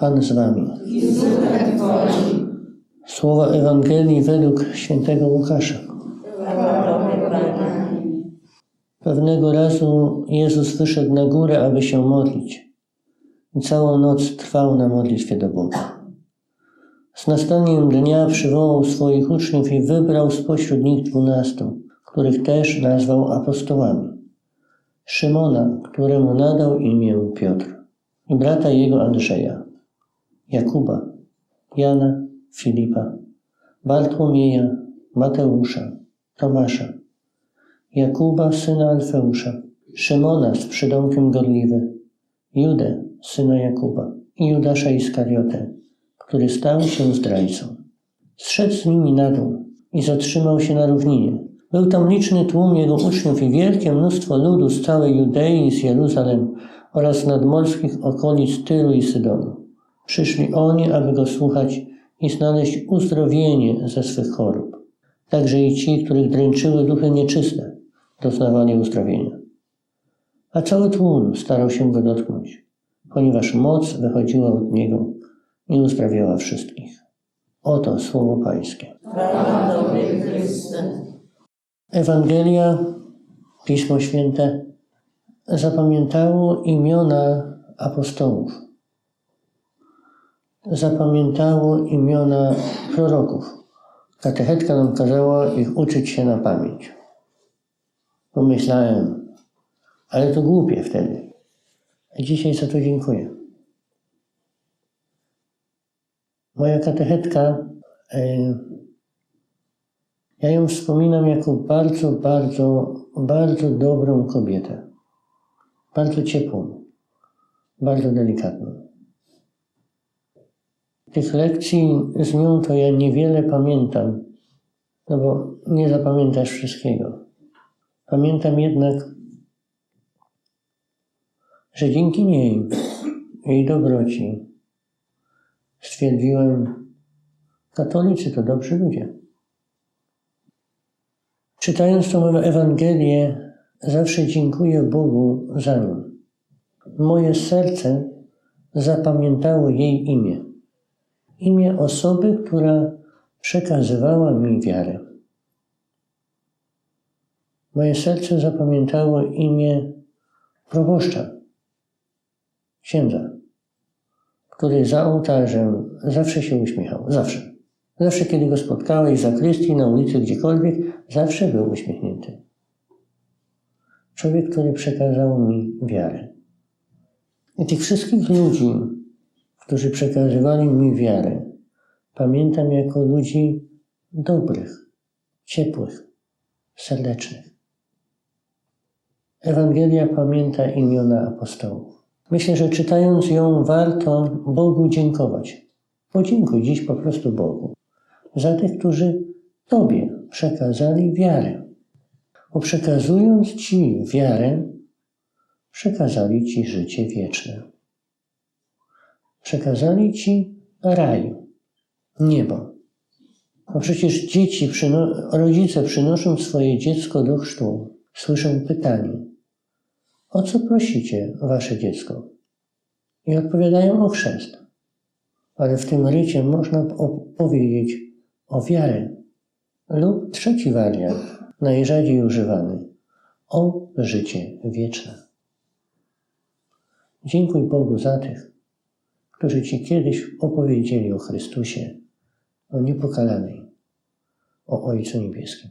Pan z wami. Słowa Ewangelii według świętego Łukasza. Pewnego razu Jezus wyszedł na górę, aby się modlić. I całą noc trwał na modlitwie do Boga. Z nastaniem dnia przywołał swoich uczniów i wybrał spośród nich dwunastu, których też nazwał apostołami. Szymona, któremu nadał imię Piotr, i brata jego Andrzeja, Jakuba, Jana, Filipa, Bartłomieja, Mateusza, Tomasza, Jakuba, syna Alfeusza, Szymona z przydomkiem Gorliwy, Judę, syna Jakuba i Judasza Iskariotę, który stał się zdrajcą. Zszedł z nimi na dół i zatrzymał się na równinie. Był tam liczny tłum jego uczniów i wielkie mnóstwo ludu z całej Judei i z Jeruzalem oraz nadmorskich okolic Tyru i Sydonu. Przyszli oni, aby go słuchać i znaleźć uzdrowienie ze swych chorób. Także i ci, których dręczyły duchy nieczyste, doznawali uzdrowienia. A cały tłum starał się go dotknąć, ponieważ moc wychodziła od niego i uzdrawiała wszystkich. Oto słowo Pańskie. Ewangelia, Pismo Święte zapamiętało imiona apostołów. Zapamiętało imiona proroków. Katechetka nam kazała ich uczyć się na pamięć. Pomyślałem, ale to głupie wtedy. A dzisiaj za to dziękuję. Moja katechetka, e, ja ją wspominam jako bardzo, bardzo, bardzo dobrą kobietę. Bardzo ciepłą, bardzo delikatną. Tych lekcji z nią to ja niewiele pamiętam, no bo nie zapamiętasz wszystkiego. Pamiętam jednak, że dzięki niej, jej dobroci, stwierdziłem, katolicy to dobrzy ludzie. Czytając tą Ewangelię, zawsze dziękuję Bogu za nią. Moje serce zapamiętało jej imię. Imię osoby, która przekazywała mi wiarę. Moje serce zapamiętało imię proboszcza, księdza, który za ołtarzem zawsze się uśmiechał. Zawsze. Zawsze, kiedy go spotkałeś za zakrystii, na ulicy, gdziekolwiek, zawsze był uśmiechnięty. Człowiek, który przekazał mi wiarę. I tych wszystkich ludzi, którzy przekazywali mi wiarę, pamiętam jako ludzi dobrych, ciepłych, serdecznych. Ewangelia pamięta imiona apostołów. Myślę, że czytając ją warto Bogu dziękować. Podziękuj dziś po prostu Bogu za tych, którzy Tobie przekazali wiarę. Bo przekazując Ci wiarę, przekazali Ci życie wieczne. Przekazali Ci raj, niebo. Bo przecież dzieci, przyno- rodzice przynosząc swoje dziecko do chrztu, słyszą pytanie, o co prosicie wasze dziecko? I odpowiadają o chrzest. Ale w tym rycie można powiedzieć o wiarę lub trzeci wariant, najrzadziej używany, o życie wieczne. Dziękuj Bogu za tych, którzy Ci kiedyś opowiedzieli o Chrystusie, o niepokalanej, o Ojcu Niebieskim.